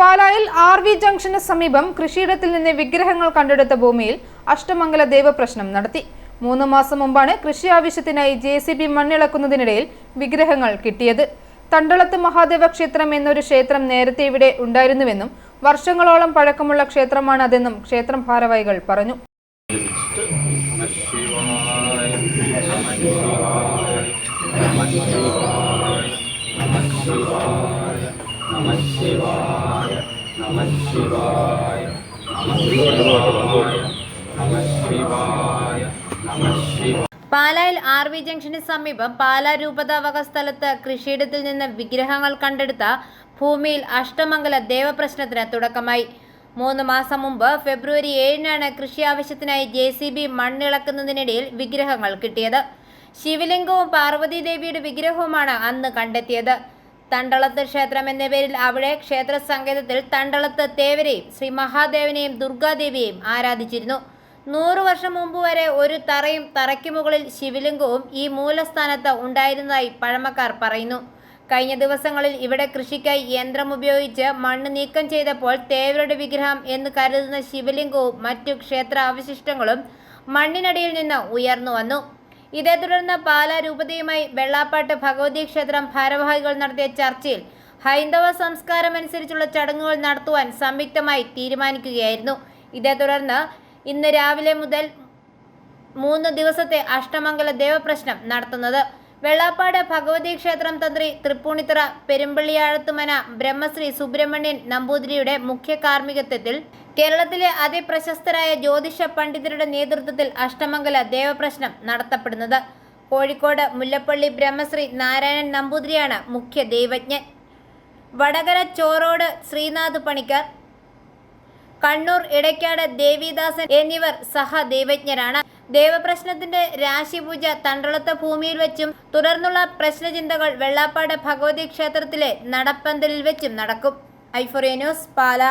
പാലായിൽ R V junction സമീപം കൃഷിയിടത്തിൽ നിന്ന് വിഗ്രഹങ്ങൾ കണ്ടെടുത്ത ഭൂമിയിൽ അഷ്ടമംഗല ദേവപ്രശ്നം നടത്തി. മൂന്ന് മാസം മുമ്പാണ് കൃഷി ആവശ്യത്തിനായി ജെ സി ബി മണ്ണിളക്കുന്നതിനിടയിൽ വിഗ്രഹങ്ങൾ കിട്ടിയത്. തണ്ടളത്ത് മഹാദേവ ക്ഷേത്രം എന്നൊരു ക്ഷേത്രം നേരത്തെ ഇവിടെ ഉണ്ടായിരുന്നുവെന്നും വർഷങ്ങളോളം പഴക്കമുള്ള ക്ഷേത്രമാണ് അതെന്നും ക്ഷേത്രം ഭാരവാഹികൾ പറഞ്ഞു. ശിവായ. പാലായിൽ ആർ വി ജംഗ്ഷന് സമീപം പാലാ രൂപതാവക സ്ഥലത്ത് കൃഷിയിടത്തിൽ നിന്ന് വിഗ്രഹങ്ങൾ കണ്ടെടുത്ത ഭൂമിയിൽ അഷ്ടമംഗല ദേവപ്രശ്നത്തിന് തുടക്കമായി. മൂന്ന് മാസം മുമ്പ് ഫെബ്രുവരി ഏഴിനാണ് കൃഷി ആവശ്യത്തിനായി ജെ സി ബി മണ്ണിളക്കുന്നതിനിടയിൽ വിഗ്രഹങ്ങൾ കിട്ടിയത്. ശിവലിംഗവും പാർവതി ദേവിയുടെ വിഗ്രഹവുമാണ് അന്ന് കണ്ടെത്തിയത്. തണ്ടളത്ത് ക്ഷേത്രം എന്ന പേരിൽ അവിടെ ക്ഷേത്ര സങ്കേതത്തിൽ തണ്ടളത്ത് തേവരെയും ശ്രീ മഹാദേവനെയും ദുർഗാദേവിയെയും ആരാധിച്ചിരുന്നു. നൂറു വർഷം മുമ്പ് വരെ ഒരു തറയും തറയ്ക്ക് മുകളിൽ ശിവലിംഗവും ഈ മൂലസ്ഥാനത്ത് ഉണ്ടായിരുന്നതായി പഴമക്കാർ പറയുന്നു. കഴിഞ്ഞ ദിവസങ്ങളിൽ ഇവിടെ കൃഷിക്കായി യന്ത്രം ഉപയോഗിച്ച് മണ്ണ് നീക്കം ചെയ്തപ്പോൾ തേവരുടെ വിഗ്രഹം എന്ന് കരുതുന്ന ശിവലിംഗവും മറ്റു ക്ഷേത്ര അവശിഷ്ടങ്ങളും മണ്ണിനടിയിൽ നിന്ന് ഉയർന്നു വന്നു. ഇതേ തുടർന്ന് പാലാ രൂപതയുമായി വെള്ളാപ്പാട്ട് ഭഗവതി ക്ഷേത്രം ഭാരവാഹികൾ നടത്തിയ ചർച്ചയിൽ ഹൈന്ദവ സംസ്കാരം അനുസരിച്ചുള്ള ചടങ്ങുകൾ നടത്തുവാൻ സംയുക്തമായി തീരുമാനിക്കുകയായിരുന്നു. ഇതേ തുടർന്ന് ഇന്ന് രാവിലെ മുതൽ മൂന്ന് ദിവസത്തെ അഷ്ടമംഗല ദേവപ്രശ്നം നടത്തുന്നത്. വെള്ളാപ്പാട് ഭഗവതി ക്ഷേത്രം തന്ത്രി തൃപ്പൂണിത്തറ പെരുമ്പള്ളിയാഴത്തുമന ബ്രഹ്മശ്രീ സുബ്രഹ്മണ്യൻ നമ്പൂതിരിയുടെ മുഖ്യ കാർമ്മികത്വത്തിൽ കേരളത്തിലെ അതിപ്രശസ്തരായ ജ്യോതിഷ പണ്ഡിതരുടെ നേതൃത്വത്തിൽ അഷ്ടമംഗല ദേവപ്രശ്നം നടത്തപ്പെടുന്നത്. കോഴിക്കോട് മുല്ലപ്പള്ളി ബ്രഹ്മശ്രീ നാരായണൻ നമ്പൂതിരിയാണ് മുഖ്യ ദൈവജ്ഞൻ. വടകര ചോറോട് ശ്രീനാഥ് പണിക്കർ. കണ്ണൂർ ഇടയ്ക്കാട് ദേവിദാസൻ എന്നിവർ സഹദൈവജ്ഞരാണ്. ദേവപ്രശ്നത്തിന്റെ രാശിപൂജ തണ്ടളത്ത ഭൂമിയിൽ വെച്ചും തുടർന്നുള്ള പ്രശ്നചിന്തകൾ വെള്ളാപ്പാട് ഭഗവതി ക്ഷേത്രത്തിലെ നടപ്പന്തലിൽ വെച്ചും നടക്കും. ഐഫോറിയ ന്യൂസ് പാല.